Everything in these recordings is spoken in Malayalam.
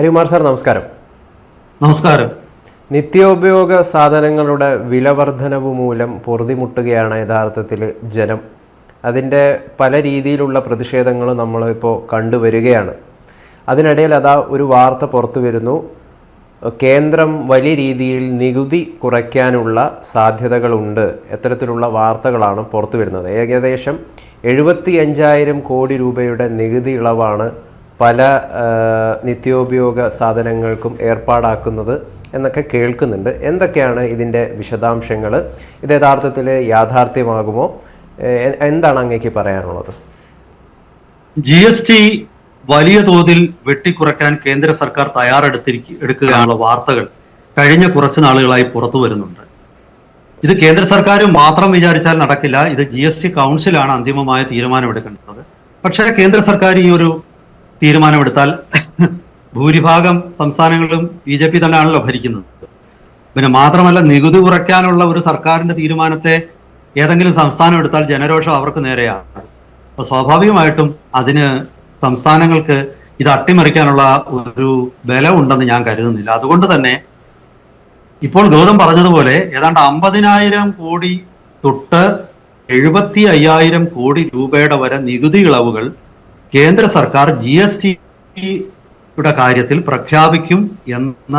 ഹരികുമാർ സാർ നമസ്കാരം. നമസ്കാരം. നിത്യോപയോഗ സാധനങ്ങളുടെ വില വർധനവ് മൂലം പൊറുതിമുട്ടുകയാണ് യഥാർത്ഥത്തിൽ ജനം. അതിന്റെ പല രീതിയിലുള്ള പ്രതിഷേധങ്ങൾ നമ്മളിപ്പോൾ കണ്ടുവരികയാണ്. അതിനിടയിൽ അതാ ഒരു വാർത്ത പുറത്തു വരുന്നു. കേന്ദ്രം വലിയ രീതിയിൽ നികുതി കുറയ്ക്കാനുള്ള സാധ്യതകളുണ്ട്. എത്തരത്തിലുള്ള വാർത്തകളാണ് പുറത്തു വരുന്നത്. ഏകദേശം എഴുപത്തി അഞ്ചായിരം കോടി രൂപയുടെ നികുതി ഇളവാണ് പല നിത്യോപയോഗ സാധനങ്ങൾക്കും ഏർപ്പാടാക്കുന്നത് എന്നൊക്കെ കേൾക്കുന്നുണ്ട്. എന്തൊക്കെയാണ് ഇതിന്റെ വിശദാംശങ്ങൾ ഇത് യഥാർത്ഥത്തിൽ യാഥാർത്ഥ്യമാകുമോ? എന്താണ് അങ്ങേക്ക് പറയാനുള്ളത്? ജി എസ് ടി വലിയ തോതിൽ വെട്ടിക്കുറയ്ക്കാൻ കേന്ദ്ര സർക്കാർ തയ്യാറെടുത്തിരിക്ക എടുക്കുകയാണുള്ള വാർത്തകൾ കഴിഞ്ഞ കുറച്ച് നാളുകളായി പുറത്തു വരുന്നുണ്ട്. ഇത് കേന്ദ്ര സർക്കാർ മാത്രം വിചാരിച്ചാൽ നടക്കില്ല. ഇത് ജി എസ് ടി കൗൺസിലാണ് അന്തിമമായ തീരുമാനമെടുക്കേണ്ടത്. പക്ഷേ കേന്ദ്ര സർക്കാർ ഈ ഒരു തീരുമാനമെടുത്താൽ ഭൂരിഭാഗം സംസ്ഥാനങ്ങളും ബി ജെ പി തന്നെയാണല്ലോ ഭരിക്കുന്നത്. പിന്നെ മാത്രമല്ല നികുതി കുറയ്ക്കാനുള്ള ഒരു സർക്കാരിന്റെ തീരുമാനത്തെ ഏതെങ്കിലും സംസ്ഥാനം എടുത്താൽ ജനരോഷം അവർക്ക് നേരെയാണ്. അപ്പൊ സ്വാഭാവികമായിട്ടും അതിന് സംസ്ഥാനങ്ങൾക്ക് ഇത് അട്ടിമറിക്കാനുള്ള ഒരു ബലം ഉണ്ടെന്ന് ഞാൻ കരുതുന്നില്ല. അതുകൊണ്ട് തന്നെ ഇപ്പോൾ ഗൗതം പറഞ്ഞതുപോലെ ഏതാണ്ട് അമ്പതിനായിരം കോടി തൊട്ട് എഴുപത്തി അയ്യായിരം കോടി രൂപയുടെ വരെ നികുതി ഇളവുകൾ കേന്ദ്ര സർക്കാർ ജി എസ് ടിയുടെ കാര്യത്തിൽ പ്രഖ്യാപിക്കും എന്ന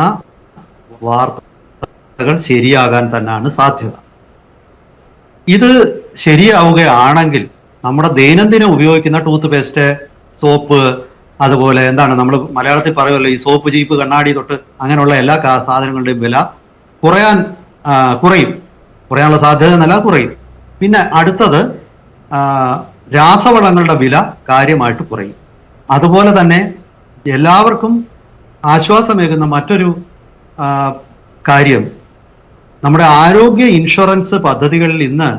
വാർത്തകൾ ശരിയാകാൻ തന്നെയാണ് സാധ്യത. ഇത് ശരിയാവുകയാണെങ്കിൽ നമ്മുടെ ദൈനംദിനം ഉപയോഗിക്കുന്ന ടൂത്ത് പേസ്റ്റ് സോപ്പ് അതുപോലെ എന്താണ് നമ്മൾ മലയാളത്തിൽ പറയുമല്ലോ ഈ സോപ്പ് ജീപ്പ് കണ്ണാടി തൊട്ട് അങ്ങനെയുള്ള എല്ലാ സാധനങ്ങളുടെയും വില കുറയാൻ കുറയും. കുറയാനുള്ള സാധ്യത എന്നല്ല കുറയും. പിന്നെ അടുത്തത് രാസവളങ്ങളുടെ വില കാര്യമായിട്ട് കുറയും. അതുപോലെ തന്നെ എല്ലാവർക്കും ആശ്വാസമേകുന്ന മറ്റൊരു കാര്യം. നമ്മുടെ ആരോഗ്യ ഇൻഷുറൻസ് പദ്ധതികളിൽ ഇന്ന്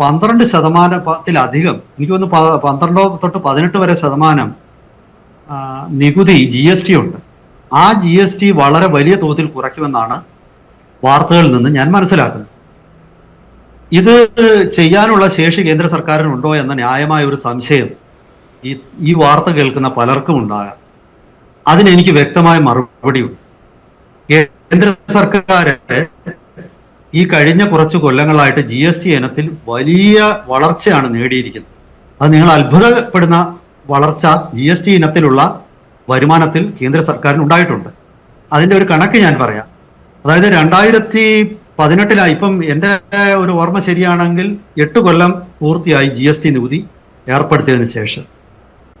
പന്ത്രണ്ട് ശതമാനത്തിലധികം എനിക്ക് തോന്നുന്നു പന്ത്രണ്ടോ തൊട്ട് പതിനെട്ട് വരെ ശതമാനം നികുതി ജി എസ് ടി ഉണ്ട്. ആ ജി എസ് ടി വളരെ വലിയ തോതിൽ കുറയ്ക്കുമെന്നാണ് വാർത്തകളിൽ നിന്ന് ഞാൻ മനസ്സിലാക്കുന്നത്. ഇത് ചെയ്യാനുള്ള ശേഷി കേന്ദ്ര സർക്കാരിനുണ്ടോ എന്ന ന്യായമായ ഒരു സംശയം ഈ ഈ വാർത്ത കേൾക്കുന്ന പലർക്കും ഉണ്ടാകാം. അതിനെനിക്ക് വ്യക്തമായ മറുപടിയുണ്ട് കേന്ദ്ര സർക്കാർ ഈ കഴിഞ്ഞ കുറച്ച് കൊല്ലങ്ങളായിട്ട് ജി എസ് ടി ഇനത്തിൽ വലിയ വളർച്ചയാണ് നേടിയിരിക്കുന്നത്. അത് നിങ്ങൾ അത്ഭുതപ്പെടുന്ന വളർച്ച ജി എസ് ടി ഇനത്തിലുള്ള വരുമാനത്തിൽ കേന്ദ്ര സർക്കാരിന് ഉണ്ടായിട്ടുണ്ട് അതിന്റെ ഒരു കണക്ക് ഞാൻ പറയാം. അതായത് രണ്ടായിരത്തി പതിനെട്ടിലായി. ഇപ്പം എന്റെ ഒരു ഓർമ്മ ശരിയാണെങ്കിൽ എട്ട് കൊല്ലം പൂർത്തിയായി ജി എസ് ടി നികുതി ഏർപ്പെടുത്തിയതിനു ശേഷം.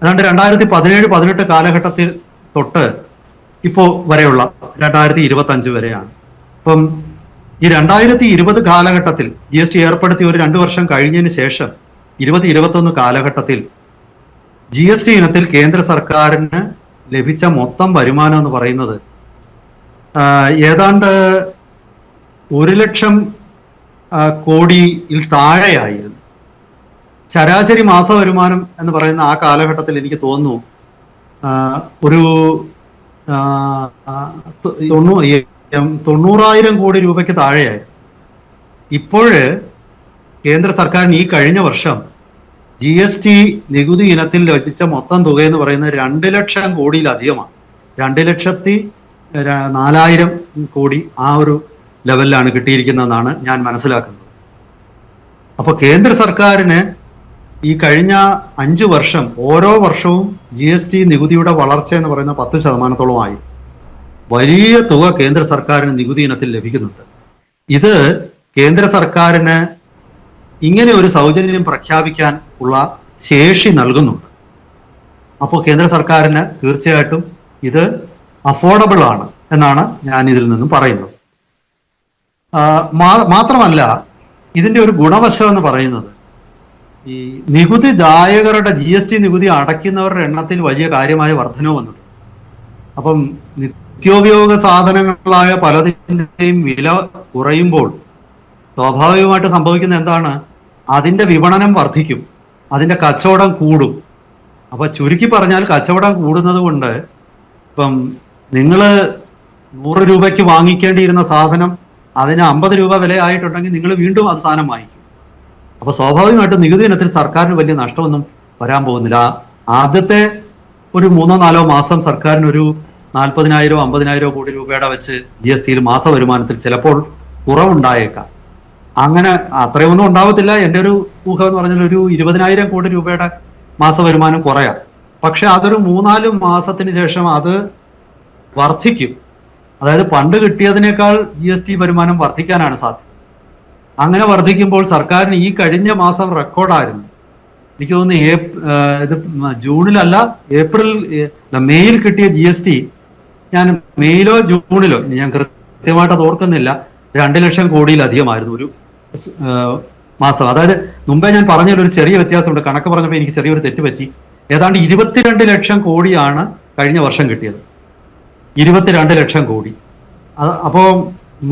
അതുകൊണ്ട് രണ്ടായിരത്തി പതിനേഴ് പതിനെട്ട് കാലഘട്ടത്തിൽ തൊട്ട് ഇപ്പോൾ വരെയുള്ള രണ്ടായിരത്തി ഇരുപത്തി അഞ്ച് വരെയാണ്. അപ്പം ഈ രണ്ടായിരത്തി ഇരുപത് കാലഘട്ടത്തിൽ ജി എസ് ടി ഏർപ്പെടുത്തി ഒരു രണ്ട് വർഷം കഴിഞ്ഞതിന് ശേഷം ഇരുപത് ഇരുപത്തൊന്ന് കാലഘട്ടത്തിൽ ജി എസ് ടി ഇനത്തിൽ കേന്ദ്ര സർക്കാരിന് ലഭിച്ച മൊത്തം വരുമാനം എന്ന് പറയുന്നത് ഏതാണ്ട് ഒരു ലക്ഷം കോടിയിൽ താഴെയായിരുന്നു. ശരാശരി മാസ വരുമാനം എന്ന് പറയുന്ന ആ കാലഘട്ടത്തിൽ എനിക്ക് തോന്നുന്നു ഒരു തൊണ്ണൂ തൊണ്ണൂറായിരം കോടി രൂപയ്ക്ക് താഴെയായി ഇപ്പോഴ് കേന്ദ്ര സർക്കാരിന് ഈ കഴിഞ്ഞ വർഷം ജി എസ് ടി നികുതി ഇനത്തിൽ ലഭിച്ച മൊത്തം തുക എന്ന് പറയുന്നത് രണ്ട് ലക്ഷം കോടിയിലധികമാണ്. രണ്ട് ലക്ഷത്തി നാലായിരം കോടി ആ ഒരു ലെവലിലാണ് കിട്ടിയിരിക്കുന്നതെന്നാണ് ഞാൻ മനസ്സിലാക്കുന്നത്. അപ്പൊ കേന്ദ്ര സർക്കാരിന് ഈ കഴിഞ്ഞ അഞ്ച് വർഷം ഓരോ വർഷവും ജി എസ് ടി നികുതിയുടെ വളർച്ച എന്ന് പറയുന്ന പത്ത് ശതമാനത്തോളമായി വലിയ തുക കേന്ദ്ര സർക്കാരിന് നികുതി ഇനത്തിൽ ലഭിക്കുന്നുണ്ട്. ഇത് കേന്ദ്ര സർക്കാരിന് ഇങ്ങനെ ഒരു സൗജന്യം പ്രഖ്യാപിക്കാൻ ഉള്ള ശേഷി നൽകുന്നുണ്ട്. അപ്പോൾ കേന്ദ്ര സർക്കാരിന് തീർച്ചയായിട്ടും ഇത് അഫോർഡബിൾ ആണ് എന്നാണ് ഞാൻ ഇതിൽ നിന്നും പറയുന്നത്. മാത്രമല്ല ഇതിന്റെ ഒരു ഗുണവശം എന്ന് പറയുന്നത് ഈ നികുതിദായകരുടെ ജി എസ് ടി നികുതി അടയ്ക്കുന്നവരുടെ എണ്ണത്തിൽ വലിയ കാര്യമായ വർധനവ് വന്നിട്ടുണ്ട്. അപ്പം നിത്യോപയോഗ സാധനങ്ങളായ പലതിന്റെയും വില കുറയുമ്പോൾ സ്വാഭാവികമായിട്ട് സംഭവിക്കുന്ന എന്താണ്? അതിന്റെ വിപണനം വർദ്ധിക്കും അതിന്റെ കച്ചവടം കൂടും. അപ്പൊ ചുരുക്കി പറഞ്ഞാൽ കച്ചവടം കൂടുന്നത് കൊണ്ട് ഇപ്പം നിങ്ങൾ നൂറ് രൂപയ്ക്ക് വാങ്ങിക്കേണ്ടിയിരുന്ന സാധനം അതിന് അമ്പത് രൂപ വില ആയിട്ടുണ്ടെങ്കിൽ നിങ്ങൾ വീണ്ടും അത് സാധനം വാങ്ങിക്കും. അപ്പൊ സ്വാഭാവികമായിട്ടും നികുതി ഇനത്തിൽ സർക്കാരിന് വലിയ നഷ്ടമൊന്നും വരാൻ പോകുന്നില്ല. ആദ്യത്തെ ഒരു മൂന്നോ നാലോ മാസം സർക്കാരിന് ഒരു നാൽപ്പതിനായിരോ അമ്പതിനായിരോ കോടി രൂപയുടെ വെച്ച് ജി എസ് ടിയിൽ മാസ വരുമാനത്തിൽ ചിലപ്പോൾ കുറവുണ്ടായേക്കാം. അങ്ങനെ അത്രയൊന്നും ഉണ്ടാവത്തില്ല. എന്റെ ഒരു ഊഹം എന്ന് പറഞ്ഞാൽ ഒരു ഇരുപതിനായിരം കോടി രൂപയുടെ മാസ വരുമാനം കുറയാം. പക്ഷെ അതൊരു മൂന്നാൽ മാസത്തിന് ശേഷം അത് വർദ്ധിക്കും. അതായത് പണ്ട് കിട്ടിയതിനേക്കാൾ ജി എസ് ടി വരുമാനം വർദ്ധിക്കാനാണ് സാധ്യത. അങ്ങനെ വർദ്ധിക്കുമ്പോൾ സർക്കാരിന് ഈ കഴിഞ്ഞ മാസം റെക്കോർഡായിരുന്നു. എനിക്ക് തോന്നുന്നു ഏപ് ഇത് ജൂണിലല്ല ഏപ്രിൽ മെയ്യിൽ കിട്ടിയ ജി എസ് ടി ഞാൻ മെയ്യിലോ ജൂണിലോ ഞാൻ കൃത്യമായിട്ട് അത് ഓർക്കുന്നില്ല രണ്ട് ലക്ഷം കോടിയിലധികമായിരുന്നു ഒരു മാസം. അതായത് മുമ്പേ ഞാൻ പറഞ്ഞൊരു ഒരു ചെറിയ വ്യത്യാസമുണ്ട്. കണക്ക് പറഞ്ഞപ്പോൾ എനിക്ക് ചെറിയൊരു തെറ്റ് പറ്റി ഏതാണ്ട് ഇരുപത്തിരണ്ട് ലക്ഷം കോടിയാണ് കഴിഞ്ഞ വർഷം കിട്ടിയത്. ഇരുപത്തിരണ്ട് ലക്ഷം കോടി. അപ്പോൾ അപ്പോ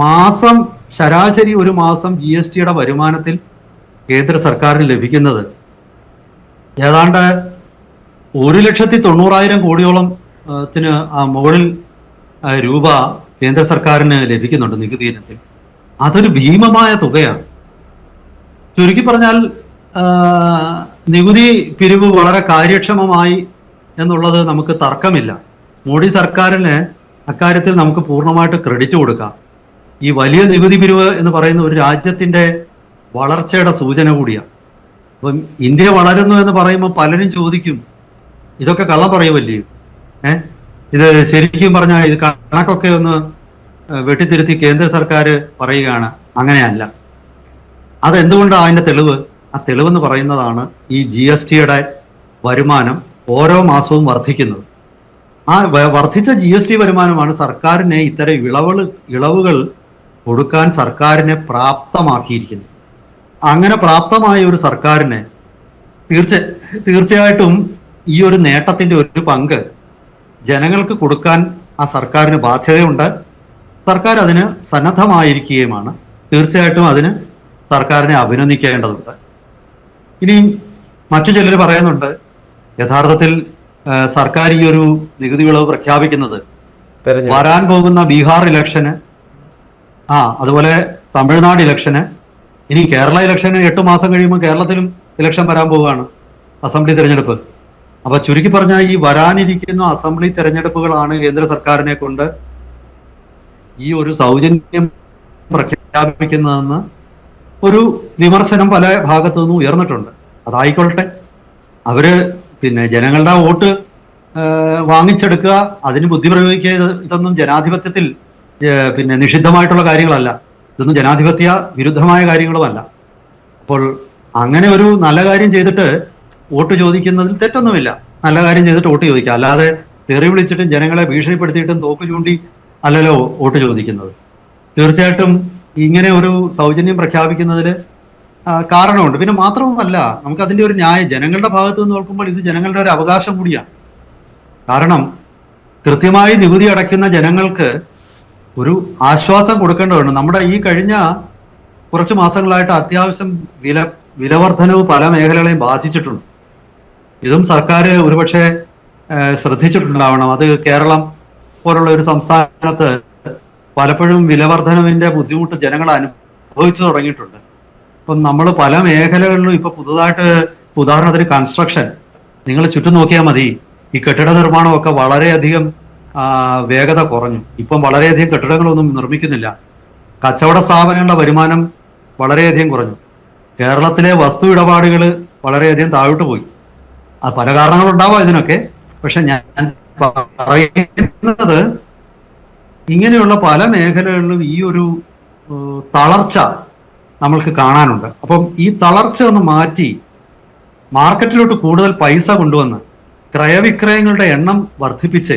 മാസം ശരാശരി ഒരു മാസം ജി എസ് ടിയുടെ വരുമാനത്തിൽ കേന്ദ്ര സർക്കാരിന് ലഭിക്കുന്നത് ഏതാണ്ട് ഒരു ലക്ഷത്തി തൊണ്ണൂറായിരം കോടിയോളം ത്തിന് മുകളിൽ രൂപ കേന്ദ്ര സർക്കാരിന് ലഭിക്കുന്നുണ്ട് നികുതി ഇനത്തിൽ. അതൊരു ഭീമമായ തുകയാണ്. ചുരുക്കി പറഞ്ഞാൽ നികുതി പിരിവ് വളരെ കാര്യക്ഷമമായി എന്നുള്ളത് നമുക്ക് തർക്കമില്ല. മോഡി സർക്കാരിന് അക്കാര്യത്തിൽ നമുക്ക് പൂർണമായിട്ട് ക്രെഡിറ്റ് കൊടുക്കാം. ഈ വലിയ നികുതി പിരിവ് എന്ന് പറയുന്ന ഒരു രാജ്യത്തിന്റെ വളർച്ചയുടെ സൂചന കൂടിയാണ്. അപ്പം ഇന്ത്യ വളരുന്നു എന്ന് പറയുമ്പോൾ പലരും ചോദിക്കും ഇതൊക്കെ കള്ളം പറയുമല്ലേ ഏ? ഇത് ശരിക്കും പറഞ്ഞാൽ ഇത് കണക്കൊക്കെ ഒന്ന് വെട്ടിത്തിരുത്തി കേന്ദ്ര സർക്കാർ പറയുകയാണ്. അങ്ങനെയല്ല. അതെന്തുകൊണ്ടാണ് അതിന്റെ തെളിവ്? ആ തെളിവെന്ന് പറയുന്നതാണ് ഈ ജി എസ് ടിയുടെ വരുമാനം ഓരോ മാസവും വർദ്ധിക്കുന്നത്. ആ വർദ്ധിച്ച ജി എസ് ടി വരുമാനമാണ് സർക്കാരിനെ ഇത്തരം ഇളവുകൾ ഇളവുകൾ കൊടുക്കാൻ സർക്കാരിനെ പ്രാപ്തമാക്കിയിരിക്കുന്നത്. അങ്ങനെ പ്രാപ്തമായ ഒരു സർക്കാരിനെ തീർച്ച തീർച്ചയായിട്ടും ഈ ഒരു നേട്ടത്തിന്റെ ഒരു പങ്ക് ജനങ്ങൾക്ക് കൊടുക്കാൻ ആ സർക്കാരിന് ബാധ്യതയുണ്ട്. സർക്കാർ അതിന് സന്നദ്ധമായിരിക്കുകയുമാണ്. തീർച്ചയായിട്ടും അതിന് സർക്കാരിനെ അഭിനന്ദിക്കേണ്ടതുണ്ട്. ഇനിയും മറ്റു ചിലർ പറയുന്നുണ്ട് യഥാർത്ഥത്തിൽ സർക്കാർ ഈ ഒരു നികുതി ഇളവ് പ്രഖ്യാപിക്കുന്നത്. വരാൻ പോകുന്ന ബീഹാർ ഇലക്ഷന് ആ അതുപോലെ തമിഴ്നാട് ഇലക്ഷന് ഇനി കേരള ഇലക്ഷന് എട്ട് മാസം കഴിയുമ്പോൾ കേരളത്തിലും ഇലക്ഷൻ വരാൻ പോവുകയാണ് അസംബ്ലി തെരഞ്ഞെടുപ്പ്. അപ്പൊ ചുരുക്കി പറഞ്ഞാൽ ഈ വരാനിരിക്കുന്ന അസംബ്ലി തെരഞ്ഞെടുപ്പുകളാണ് കേന്ദ്ര സർക്കാരിനെ കൊണ്ട് ഈ ഒരു സൗജന്യം പ്രഖ്യാപിക്കുന്നതെന്ന് ഒരു വിമർശനം പല ഭാഗത്തു നിന്നും ഉയർന്നിട്ടുണ്ട്. അതായിക്കൊള്ളട്ടെ അവർ പിന്നെ ജനങ്ങളുടെ വോട്ട് വാങ്ങിച്ചെടുക്കുക അതിന് ബുദ്ധി പ്രയോഗിക്കുക ഇത് ഇതൊന്നും ജനാധിപത്യത്തിൽ പിന്നെ നിഷിദ്ധമായിട്ടുള്ള കാര്യങ്ങളല്ല. ഇതൊന്നും ജനാധിപത്യ വിരുദ്ധമായ കാര്യങ്ങളുമല്ല. അപ്പോൾ അങ്ങനെ ഒരു നല്ല കാര്യം ചെയ്തിട്ട് വോട്ട് ചോദിക്കുന്നതിൽ തെറ്റൊന്നുമില്ല. നല്ല കാര്യം ചെയ്തിട്ട് വോട്ട് ചോദിക്കുക. അല്ലാതെ തെറി വിളിച്ചിട്ടും ജനങ്ങളെ ഭീഷണിപ്പെടുത്തിയിട്ടും തോക്ക് ചൂണ്ടി അല്ലല്ലോ വോട്ട് ചോദിക്കുന്നത്. തീർച്ചയായിട്ടും ഇങ്ങനെ ഒരു സൗജന്യം പ്രഖ്യാപിക്കുന്നതിൽ കാരണമുണ്ട്. പിന്നെ മാത്രവുമല്ല നമുക്ക് അതിന്റെ ഒരു ന്യായം ജനങ്ങളുടെ ഭാഗത്ത് നിന്ന് നോക്കുമ്പോൾ ഇത് ജനങ്ങളുടെ ഒരു അവകാശം കൂടിയാണ്. കാരണം കൃത്യമായി നികുതി അടയ്ക്കുന്ന ജനങ്ങൾക്ക് ഒരു ആശ്വാസം കൊടുക്കേണ്ടതുണ്ട്. നമ്മുടെ ഈ കഴിഞ്ഞ കുറച്ച് മാസങ്ങളായിട്ട് അത്യാവശ്യം വില വിലവർധനവ് പല മേഖലകളെയും ബാധിച്ചിട്ടുണ്ട്. ഇതും സർക്കാർ ഒരുപക്ഷെ ശ്രദ്ധിച്ചിട്ടുണ്ടാവണം. അത് കേരളം പോലുള്ള ഒരു സംസ്ഥാനത്ത് പലപ്പോഴും വിലവർധനവിന്റെ ബുദ്ധിമുട്ട് ജനങ്ങൾ അനുഭവിച്ചു തുടങ്ങിയിട്ടുണ്ട്. ഇപ്പം നമ്മൾ പല മേഖലകളിലും ഇപ്പൊ പുതുതായിട്ട് ഉദാഹരണത്തിന് കൺസ്ട്രക്ഷൻ നിങ്ങൾ ചുറ്റും നോക്കിയാൽ മതി. ഈ കെട്ടിട നിർമ്മാണമൊക്കെ വളരെയധികം വേഗത കുറഞ്ഞു. ഇപ്പം വളരെയധികം കെട്ടിടങ്ങളൊന്നും നിർമ്മിക്കുന്നില്ല. കച്ചവട സ്ഥാപനങ്ങളുടെ വരുമാനം വളരെയധികം കുറഞ്ഞു. കേരളത്തിലെ വസ്തു ഇടപാടുകൾ വളരെയധികം താഴോട്ട് പോയി. അത് പല കാരണങ്ങളുണ്ടാവാം ഇതിനൊക്കെ. പക്ഷെ ഞാൻ പറയുന്നത് ഇങ്ങനെയുള്ള പല മേഖലകളിലും ഈ ഒരു തളർച്ച നമ്മൾക്ക് കാണാനുണ്ട്. അപ്പം ഈ തളർച്ച ഒന്ന് മാറ്റി മാർക്കറ്റിലോട്ട് കൂടുതൽ പൈസ കൊണ്ടുവന്ന് ക്രയവിക്രയങ്ങളുടെ എണ്ണം വർദ്ധിപ്പിച്ച്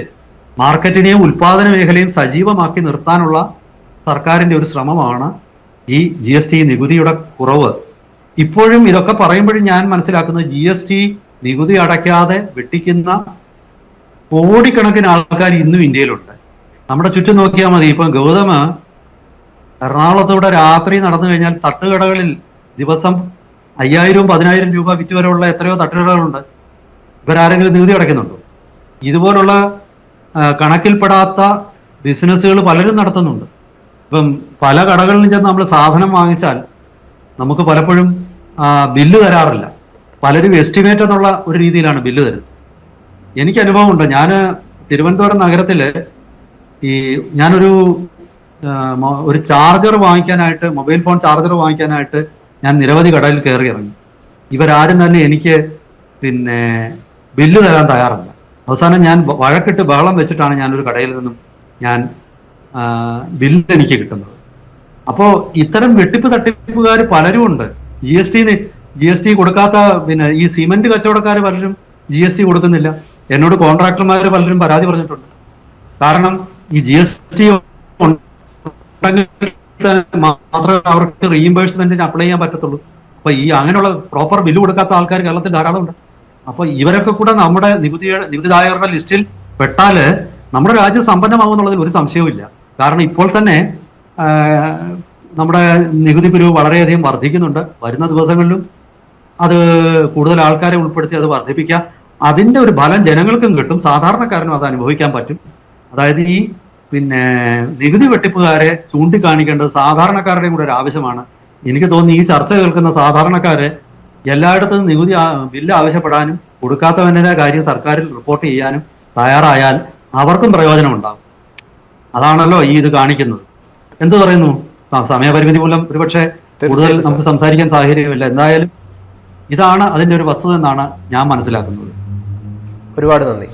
മാർക്കറ്റിനെയും ഉൽപാദന മേഖലയും സജീവമാക്കി നിർത്താനുള്ള സർക്കാരിന്റെ ഒരു ശ്രമമാണ് ഈ ജി എസ് ടി നികുതിയുടെ കുറവ്. ഇപ്പോഴും ഇതൊക്കെ പറയുമ്പോഴും ഞാൻ മനസ്സിലാക്കുന്നത് ജി എസ് ടി നികുതി അടയ്ക്കാതെ വെട്ടിക്കുന്ന കോടിക്കണക്കിന് ആൾക്കാർ ഇന്നും ഇന്ത്യയിലുണ്ട്. നമ്മുടെ ചുറ്റും നോക്കിയാൽ മതി. ഇപ്പം ഗൗതമ എറണാകുളത്തൂടെ രാത്രി നടന്നു കഴിഞ്ഞാൽ തട്ടുകടകളിൽ ദിവസം അയ്യായിരവും പതിനായിരം രൂപ വിറ്റ് വരെയുള്ള എത്രയോ തട്ടുകടകളുണ്ട്. ഇവരാരെങ്കിലും നികുതി അടയ്ക്കുന്നുണ്ടോ? ഇതുപോലുള്ള കണക്കിൽപ്പെടാത്ത ബിസിനസ്സുകൾ പലരും നടത്തുന്നുണ്ട്. ഇപ്പം പല കടകളിലും ചെന്ന് നമ്മൾ സാധനം വാങ്ങിച്ചാൽ നമുക്ക് പലപ്പോഴും ബില്ല് തരാറില്ല. പലരും എസ്റ്റിമേറ്റ് എന്നുള്ള ഒരു രീതിയിലാണ് ബില്ല് തരുന്നത്. എനിക്ക് അനുഭവമുണ്ട്. ഞാൻ തിരുവനന്തപുരം നഗരത്തിൽ ഈ ഞാനൊരു ഒരു ചാർജർ വാങ്ങിക്കാനായിട്ട് മൊബൈൽ ഫോൺ ചാർജർ വാങ്ങിക്കാനായിട്ട് ഞാൻ നിരവധി കടയിൽ കയറി ഇറങ്ങി. ഇവരാരും തന്നെ എനിക്ക് പിന്നെ ബില്ല് തരാൻ തയ്യാറല്ല. അവസാനം ഞാൻ വഴക്കിട്ട് ബഹളം വെച്ചിട്ടാണ് ഞാൻ ഒരു കടയിൽ നിന്നും ഞാൻ ബില്ല് എനിക്ക് കിട്ടുന്നത്. അപ്പോ ഇത്തരം വെട്ടിപ്പ് തട്ടിപ്പുകാർ പലരും ഉണ്ട്. G S T G S T കൊടുക്കാത്ത പിന്നെ ഈ സിമെന്റ് കച്ചവടക്കാർ പലരും ജി എസ് ടി കൊടുക്കുന്നില്ല. എന്നോട് കോൺട്രാക്ടർമാർ പലരും പരാതി പറഞ്ഞിട്ടുണ്ട്. കാരണം ഈ ജി എസ് ടി മാത്രമേ അവർക്ക് റീഇംബേഴ്സ്മെന്റിന് അപ്ലൈ ചെയ്യാൻ പറ്റത്തുള്ളൂ. അപ്പൊ ഈ അങ്ങനെയുള്ള പ്രോപ്പർ ബില്ല് കൊടുക്കാത്ത ആൾക്കാർ കേരളത്തിൽ ധാരാളം ഉണ്ട്. അപ്പൊ ഇവരൊക്കെ കൂടെ നമ്മുടെ നികുതി നികുതിദായകരുടെ ലിസ്റ്റിൽ പെട്ടാൽ നമ്മുടെ രാജ്യം സമ്പന്നമാകും എന്നുള്ളതിൽ ഒരു സംശയവുമില്ല. കാരണം ഇപ്പോൾ തന്നെ നമ്മുടെ നികുതി പിരിവ് വളരെയധികം വർദ്ധിക്കുന്നുണ്ട്. വരുന്ന ദിവസങ്ങളിലും അത് കൂടുതൽ ആൾക്കാരെ ഉൾപ്പെടുത്തി അത് വർദ്ധിപ്പിക്കാം. അതിന്റെ ഒരു ഫലം ജനങ്ങൾക്കും കിട്ടും. സാധാരണക്കാരനും അത് അനുഭവിക്കാൻ പറ്റും. അതായത് ഈ പിന്നെ നികുതി വെട്ടിപ്പുകാരെ ചൂണ്ടിക്കാണിക്കേണ്ടത് സാധാരണക്കാരുടെയും കൂടെ ഒരു ആവശ്യമാണ്. എനിക്ക് തോന്നി ഈ ചർച്ച കേൾക്കുന്ന സാധാരണക്കാര് എല്ലായിടത്തും നികുതി ബില്ല് ആവശ്യപ്പെടാനും കൊടുക്കാത്തവന്റെ കാര്യം സർക്കാരിൽ റിപ്പോർട്ട് ചെയ്യാനും തയ്യാറായാൽ അവർക്കും പ്രയോജനം ഉണ്ടാകും അതാണല്ലോ ഈ ഇത് കാണിക്കുന്നത്. എന്ത് പറയുന്നു? സമയപരിമിതി മൂലം ഒരുപക്ഷെ കൂടുതൽ നമുക്ക് സംസാരിക്കാൻ സാഹചര്യമില്ല. എന്തായാലും ഇതാണ് അതിന്റെ ഒരു വസ്തുത എന്നാണ് ഞാൻ മനസ്സിലാക്കുന്നത്. ഒരുപാട് നന്ദി.